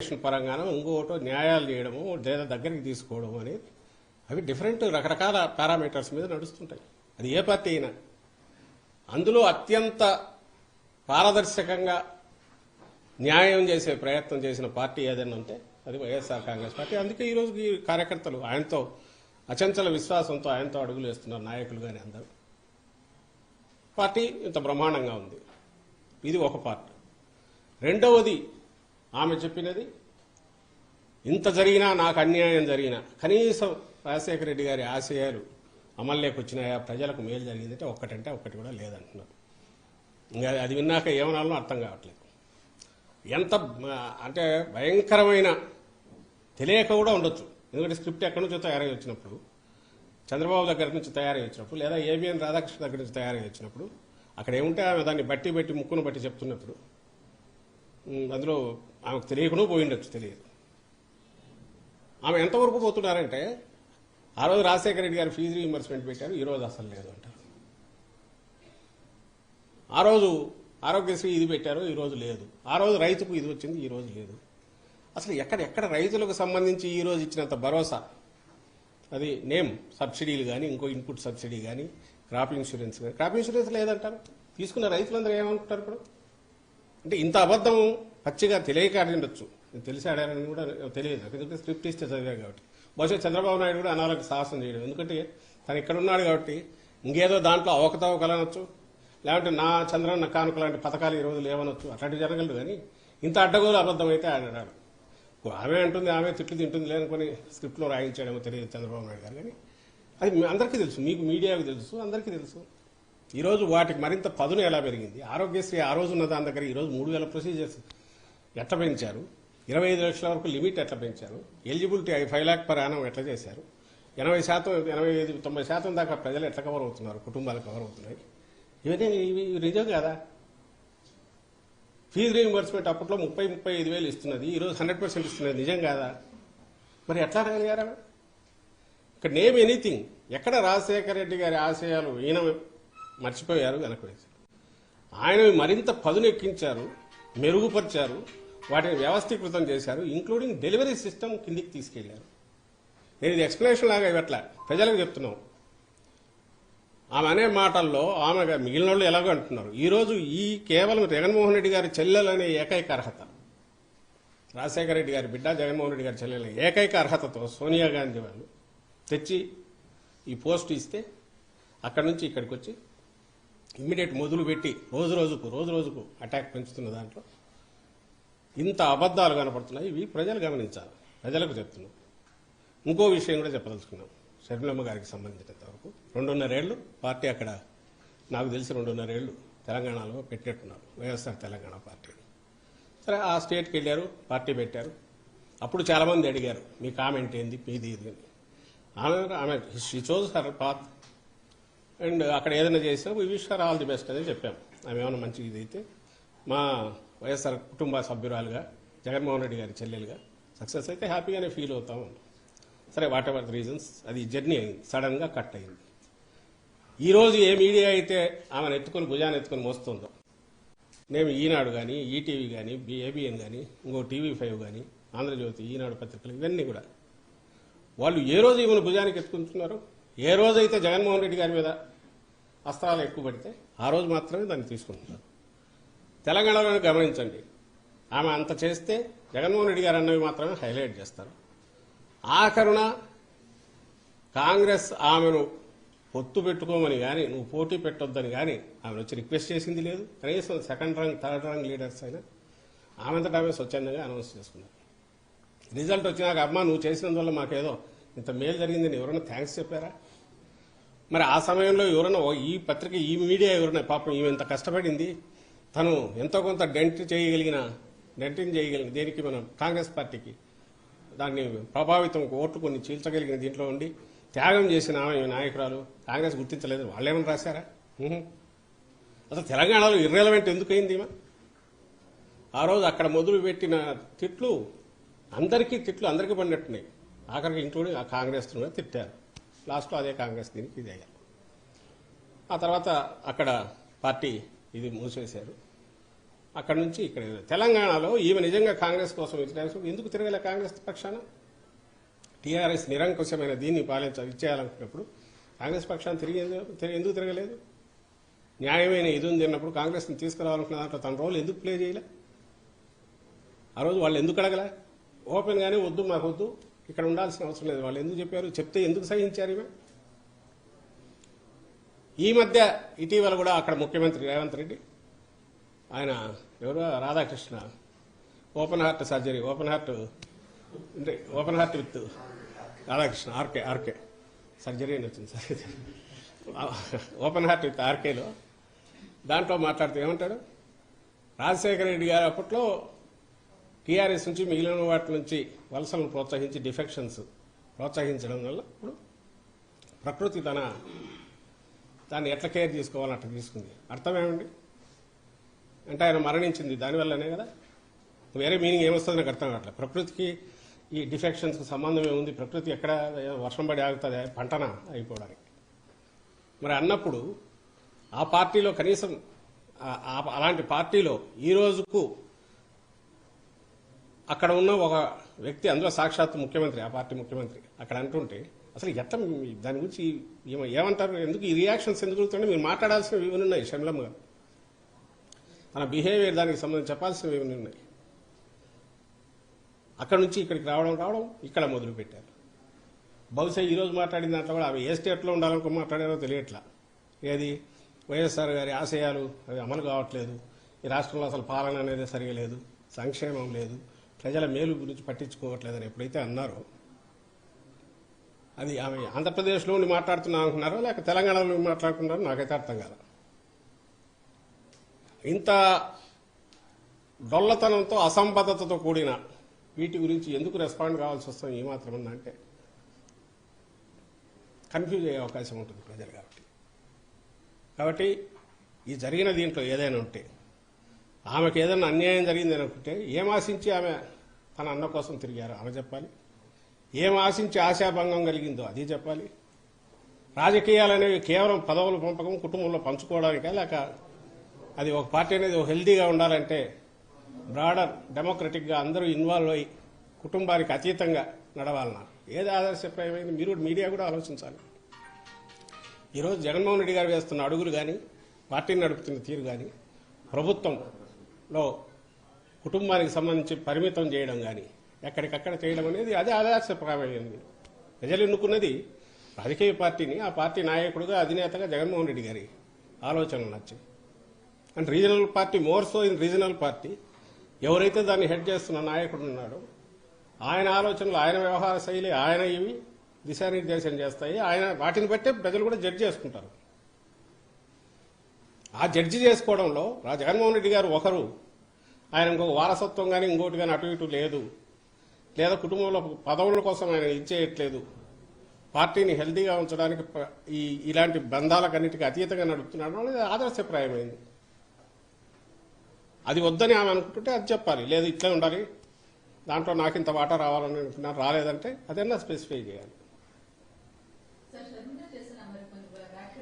Investigation పరంగానో ఇంకోటో న్యాయాలు చేయడము లేదా దగ్గరికి తీసుకోవడం అనేది అవి డిఫరెంట్ రకరకాల పారామీటర్స్ మీద నడుస్తుంటాయి. అది ఏ పార్టీ అయినా. అందులో అత్యంత పారదర్శకంగా న్యాయం చేసే ప్రయత్నం చేసిన పార్టీ ఏదైనా ఉంటే అది వైఎస్ఆర్ కాంగ్రెస్ పార్టీ. అందుకే ఈరోజు ఈ కార్యకర్తలు ఆయనతో అచంచల విశ్వాసంతో ఆయనతో అడుగులు వేస్తున్నారు నాయకులు కానీ అందరూ. పార్టీ ఇంత బ్రహ్మాండంగా ఉంది. ఇది ఒక పార్ట్. రెండవది ఆమె చెప్పినది ఇంత జరిగినా నాకు అన్యాయం జరిగినా కనీసం రాజశేఖర రెడ్డి గారి ఆశయాలు అమల్లోకి వచ్చినాయా? ప్రజలకు మేలు జరిగిందంటే ఒక్కటంటే ఒక్కటి కూడా లేదంటున్నారు. ఇంకా అది విన్నాక ఏమనాలో అర్థం కావట్లేదు. ఎంత అంటే భయంకరమైన తెలియక కూడా ఉండొచ్చు. ఎందుకంటే స్క్రిప్ట్ ఎక్కడి నుంచో తయారై వచ్చినప్పుడు చంద్రబాబు దగ్గర నుంచి తయారై వచ్చినప్పుడు లేదా ఏబిఎన్ రాధాకృష్ణ దగ్గర నుంచి తయారై వచ్చినప్పుడు అక్కడ ఏముంటే ఆమె దాన్ని బట్టి బట్టి ముక్కును బట్టి చెప్తున్నప్పుడు అందులో ఆమెకు తెలియకుండా పోయిండొచ్చు తెలియదు. ఆమె ఎంతవరకు పోతున్నారంటే ఆ రోజు రాజశేఖర రెడ్డి గారు ఫీజు రీఇంబర్స్మెంట్ పెట్టారు ఈ రోజు అసలు లేదు అంటారు. ఆ రోజు ఆరోగ్యశ్రీ ఇది పెట్టారు ఈరోజు లేదు. ఆ రోజు రైతుకు ఇది వచ్చింది ఈరోజు లేదు. అసలు ఎక్కడ ఎక్కడ రైతులకు సంబంధించి ఈ రోజు ఇచ్చినంత భరోసా? అది నేమ్ సబ్సిడీలు కానీ ఇంకో ఇన్పుట్ సబ్సిడీ కానీ క్రాప్ ఇన్సూరెన్స్ కానీ క్రాప్ ఇన్సూరెన్స్ లేదంటారు? తీసుకున్న రైతులందరూ ఏమనుకుంటారు ఇప్పుడు? అంటే ఇంత అబద్ధం పచ్చిగా తెలియక ఆడి ఉండొచ్చు తెలిసి ఆడారని కూడా తెలియదు. ఎందుకంటే స్క్రిప్ట్ ఇస్తే చదివాను కాబట్టి. బహుశా చంద్రబాబు నాయుడు కూడా అనాలకు సాహసం చేయడం. ఎందుకంటే తను ఇక్కడ ఉన్నాడు కాబట్టి ఇంకేదో దాంట్లో అవకతవకలనొచ్చు లేకుంటే నా చంద్రన్న కానుక లాంటి పథకాలు ఈ రోజు లేవనొచ్చు అట్లాంటివి జరగలేదు కానీ ఇంత అడ్డగోలు అబద్ధం అయితే ఆడాడు ఆమె అంటుంది ఆమె తిట్లు తింటుంది లేనుకొని స్క్రిప్ట్లో రాయించాడేమో తెలియదు చంద్రబాబు నాయుడు గారు. కానీ అది అందరికీ తెలుసు. మీకు మీడియాకు తెలుసు అందరికీ తెలుసు. ఈరోజు వాటికి మరింత పదును ఎలా పెరిగింది? ఆరోగ్యశ్రీ ఆ రోజు ఉన్న దాని దగ్గర ఈరోజు మూడు వేల ప్రొసీజర్స్. ఎట్లా పెంచారు? ఇరవై ఐదు లక్షల వరకు లిమిట్ ఎట్లా పెంచారు? Eligibility five lakh per annum ఎట్లా చేశారు? ఎనభై శాతం ఎనభై ఐదు తొంభై శాతం దాకా ప్రజలు ఎట్లా కవర్ అవుతున్నారు? కుటుంబాలు కవర్ అవుతున్నాయి. ఇవన్నీ ఇవి నిజం కదా. ఫీజు రీఇంబర్స్మెంట్ అప్పట్లో ముప్పై ముప్పై ఐదు వేలు ఇస్తున్నది. ఈరోజు హండ్రెడ్ పర్సెంట్ ఇస్తున్నది. నిజం కాదా? మరి ఎట్లా అడగలిగారా ఇక్కడ నేమ్ ఎనీథింగ్ ఎక్కడ రాజశేఖర రెడ్డి గారి ఆశయాలు ఈయన మర్చిపోయారు వెనక ఆయన మరింత పదునెక్కించారు మెరుగుపరిచారు. వాటిని వ్యవస్థీకృతం చేశారు ఇంక్లూడింగ్ డెలివరీ సిస్టమ్ కిందికి తీసుకెళ్ళారు. నేను ఇది ఎక్స్ప్లెనేషన్ లాగా ఇవ్వట్లా. ప్రజలకు చెప్తున్నాం. ఆమె అనే మాటల్లో ఆమె మిగిలిన వాళ్ళు ఎలాగో అంటున్నారు. ఈరోజు ఈ కేవలం జగన్మోహన్ రెడ్డి గారి చెల్లెలు అనే ఏకైక అర్హత. రాజశేఖర రెడ్డి గారి బిడ్డ జగన్మోహన్ రెడ్డి గారి చెల్లెలు ఏకైక అర్హతతో సోనియా గాంధీ వాళ్ళు తెచ్చి ఈ పోస్ట్ ఇస్తే అక్కడి నుంచి ఇక్కడికి వచ్చి ఇమ్మీడియట్ మొదలు పెట్టి రోజు రోజుకు రోజు రోజుకు అటాక్ పెంచుతున్న దాంట్లో ఇంత అబద్ధాలు కనపడుతున్నాయి ఇవి ప్రజలు గమనించాలి. ప్రజలకు చెప్తున్నాం. ఇంకో విషయం కూడా చెప్పదలుచుకున్నాం. షర్మిలమ్మ గారికి సంబంధించినంత వరకు. రెండున్నరేళ్ళు పార్టీ అక్కడ నాకు తెలిసి రెండున్నరేళ్ళు తెలంగాణలో పెట్టేట్టున్నారు వైఎస్ఆర్ తెలంగాణ పార్టీ. సరే ఆ స్టేట్కి వెళ్ళారు పార్టీ పెట్టారు. అప్పుడు చాలామంది అడిగారు మీ కామెంట్ ఏంది మీది ఇది అని. ఆమె ఆమె she chose her path and అక్కడ ఏదైనా చేసినా we wish her all the best అనేది చెప్పాము ఆమె ఏమైనా మంచిది అయితే మా వైఎస్ఆర్ కుటుంబ సభ్యురాలుగా జగన్మోహన్ రెడ్డి గారి చెల్లెలుగా సక్సెస్ అయితే హ్యాపీగానే ఫీల్ అవుతాము సరే వాట్ ఎవర్ రీజన్స్? అది జర్నీ అయింది సడన్గా కట్ అయింది. ఈరోజు ఏ మీడియా అయితే ఆమెను ఎత్తుకొని భుజాన్ని ఎత్తుకొని మోస్తుందో నేను ఈనాడు కానీ ఈటీవీ కానీ ఏబిఎన్ కానీ ఇంకో టీవీ ఫైవ్ కానీ ఆంధ్రజ్యోతి ఈనాడు పత్రికలు ఇవన్నీ కూడా వాళ్ళు ఏ రోజు ఈమెను భుజానికి ఎత్తుకుంటున్నారు ఏ రోజైతే జగన్మోహన్ రెడ్డి గారి మీద అస్త్రాలు ఎక్కువ పడితే ఆ రోజు మాత్రమే దాన్ని తీసుకుంటున్నారు. తెలంగాణలో గమనించండి. ఆమె అంత చేస్తే జగన్మోహన్ రెడ్డి గారు అన్నవి మాత్రమే హైలైట్ చేస్తారు. ఆఖరున కాంగ్రెస్ ఆమెను పొత్తు పెట్టుకోమని కానీ నువ్వు పోటీ పెట్టొద్దని కానీ ఆమెను వచ్చి రిక్వెస్ట్ చేసింది లేదు. కనీసం second rank third rank leaders అయినా ఆమెంతట ఆమె స్వచ్ఛందంగా అనౌన్స్ చేసుకున్నారు. రిజల్ట్ వచ్చినాక అమ్మ నువ్వు చేసినందువల్ల మాకేదో ఇంత మేలు జరిగిందని ఎవరైనా థ్యాంక్స్ చెప్పారా? మరి ఆ సమయంలో ఎవరైనా ఓ ఈ పత్రిక ఈ మీడియా ఎవరైనా పాపం ఈమె ఇంత కష్టపడింది తను ఎంతో కొంత డెంట్ చేయగలిగిన డెంటింగ్ చేయగలిగిన దేనికి మనం కాంగ్రెస్ పార్టీకి దాన్ని ప్రభావితం ఓట్లు కొన్ని చీల్చగలిగిన దీంట్లో ఉండి త్యాగం చేసిన ఆమె నాయకురాలు కాంగ్రెస్ గుర్తించలేదు. వాళ్ళేమని రాశారా? అసలు తెలంగాణలో ఇర్రెలవెంట్ ఎందుకైంది ఆ రోజు అక్కడ మొదలు పెట్టిన తిట్లు అందరికీ తిట్లు అందరికీ పడినట్టున్నాయి. ఆఖరికి ఇంక్లూడింగ్ ఆ కాంగ్రెస్ తిట్టారు. లాస్ట్లో అదే కాంగ్రెస్ దీనికి ఇది ఆ తర్వాత అక్కడ పార్టీ ఇది మూసేశారు. అక్కడ నుంచి ఇక్కడ తెలంగాణలో ఈమె నిజంగా కాంగ్రెస్ కోసం ఇచ్చిన ఎందుకు తిరగలే కాంగ్రెస్ పక్షాన? టీఆర్ఎస్ నిరంకుశమైన దీన్ని పాలించాలి ఇచ్చేయాలనుకున్నప్పుడు కాంగ్రెస్ పక్షాన్ని తిరిగి ఎందుకు- తిరగలేదు? న్యాయమైన ఇది ఉంది అన్నప్పుడు కాంగ్రెస్ని తీసుకురావాలనుకున్న దాంట్లో తన రోల్ ఎందుకు ప్లే చేయలే? ఆ రోజు వాళ్ళు ఎందుకు అడగలే? ఓపెన్గానే వద్దు మాకు వద్దు ఇక్కడ ఉండాల్సిన అవసరం లేదు. వాళ్ళు ఎందుకు చెప్పారు? చెప్తే ఎందుకు సహించారు ఇవే ఈ మధ్య ఇటీవల కూడా అక్కడ ముఖ్యమంత్రి రేవంత్ రెడ్డి ఆయన ఎవరు? Radhakrishna. Open heart surgery open heart అంటే open heart with Radhakrishna RK RK. Surgery అని వచ్చింది సరే. ఓపెన్ హార్ట్ విత్ ఆర్కేలో. దాంట్లో మాట్లాడుతూ ఏమంటాడు రాజశేఖర రెడ్డి గారు అప్పట్లో టీఆర్ఎస్ నుంచి మిగిలిన వాటి నుంచి వలసలను ప్రోత్సహించి డిఫెక్షన్స్ ప్రోత్సహించడం వల్ల ఇప్పుడు ప్రకృతి తన దాన్ని ఎట్లా కేర్ చేసుకోవాలని అట్లా తీసుకుంది. అర్థమేమండి అంటే ఆయన మరణించింది దానివల్లనే కదా? వేరే మీనింగ్ ఏమొస్తుంది నాకు అర్థం కావట్లేదు. ప్రకృతికి ఈ డిఫెక్షన్స్కి సంబంధం ఏముంది? ప్రకృతి ఎక్కడ వర్షం పడి ఆగుతుంది పంటన అయిపోవడానికి. మరి అన్నప్పుడు ఆ పార్టీలో కనీసం ఆ- అలాంటి పార్టీలో ఈ రోజుకు అక్కడ ఉన్న ఒక వ్యక్తి అందులో సాక్షాత్ ముఖ్యమంత్రి ఆ పార్టీ ముఖ్యమంత్రి అక్కడ అంటుంటే అసలు ఎట్లా మీ- దాని గురించి ఏమంటారు? ఎందుకు ఈ రియాక్షన్స్ ఎందుకు జరుగుతుంటే మీరు మాట్లాడాల్సినవి ఇవన్నీ ఉన్నాయి షమ్లమ్మ గారు. తన బిహేవియర్ దానికి సంబంధించి చెప్పాల్సినవి ఇవన్నీ ఉన్నాయి. అక్కడ నుంచి ఇక్కడికి రావడం రావడం ఇక్కడ మొదలుపెట్టారు. బహుశా ఈరోజు మాట్లాడిన దాంట్లో కూడా అవి ఏ స్టేట్లో ఉండాలనుకో మాట్లాడారో తెలియట్లా. ఏది? వైఎస్ఆర్ గారి ఆశయాలు అవి అమలు కావట్లేదు. ఈ రాష్ట్రంలో అసలు పాలన అనేది సరిగా లేదు సంక్షేమం లేదు ప్రజల మేలు గురించి పట్టించుకోవట్లేదని ఎప్పుడైతే అన్నారో అది ఆమె ఆంధ్రప్రదేశ్లో ఉండి మాట్లాడుతున్నా అనుకున్నారో లేక తెలంగాణలో ఉండి మాట్లాడుకున్నారో నాకైతే అర్థం కాదు ఇంత డొల్లతనంతో అసంబద్ధతతో కూడిన వీటి గురించి ఎందుకు రెస్పాండ్ కావాల్సి వస్తుంది ఏమాత్రం ఉందంటే కన్ఫ్యూజ్ అయ్యే అవకాశం ఉంటుంది ప్రజలు కాబట్టి. కాబట్టి ఈ జరిగిన దీంట్లో ఏదైనా ఉంటే ఆమెకు ఏదైనా అన్యాయం జరిగింది అనుకుంటే ఏమాశించి ఆమె తన అన్న కోసం తిరిగారు ఆమె చెప్పాలి. ఏం ఆశించి ఆశాభంగం కలిగిందో అది చెప్పాలి. రాజకీయాలు అనేవి కేవలం పదవుల పంపకం కుటుంబంలో పంచుకోవడానికా లేక అది ఒక పార్టీ అనేది ఒక హెల్దీగా ఉండాలంటే బ్రాడర్ డెమోక్రటిక్గా అందరూ ఇన్వాల్వ్ అయ్యి కుటుంబానికి అతీతంగా నడవాలన్నా ఏది ఆదర్శప్రాయమైంది? మీరు కూడా మీడియా కూడా ఆలోచించాలి. ఈరోజు జగన్మోహన్ రెడ్డి గారు వేస్తున్న అడుగులు కానీ పార్టీని నడుపుతున్న తీరు కానీ ప్రభుత్వంలో కుటుంబానికి సంబంధించి పరిమితం చేయడం కానీ ఎక్కడికక్కడ చేయడం అనేది అదే ఆదర్శప్రాయమైంది ప్రజలు ఎన్నుకున్నది రాజకీయ పార్టీని ఆ పార్టీ నాయకుడుగా అధినేతగా జగన్మోహన్ రెడ్డి గారి ఆలోచనలు నచ్చాయి. And regional party more so in regional party ఎవరైతే దాన్ని హెడ్ చేస్తున్న నాయకుడు ఉన్నాడో ఆయన ఆలోచనలు ఆయన వ్యవహార శైలి ఆయన ఇవి దిశానిర్దేశం చేస్తాయి. ఆయన వాటిని బట్టే ప్రజలు కూడా జడ్జి చేసుకుంటారు. ఆ జడ్జి చేసుకోవడంలో జగన్మోహన్ రెడ్డి గారు ఒకరు. ఆయన ఇంకొక వారసత్వం కానీ ఇంకోటి కానీ అటు ఇటు లేదు. లేదా కుటుంబంలో పదవుల కోసం ఆయన ఇచ్చేయట్లేదు పార్టీని హెల్దీగా ఉంచడానికి ప- ఈ ఇలాంటి బంధాలకన్నిటికీ అతీతంగా నడుపుతున్నాడు అనేది ఆదర్శప్రాయమైంది. అది వద్దని ఆమె అనుకుంటుంటే అది చెప్పాలి. లేదు ఇట్లే ఉండాలి. దాంట్లో నాకు ఇంత వాటా రావాలని అనుకున్నాను రాలేదంటే అదన్నా స్పెసిఫై చేయాలి?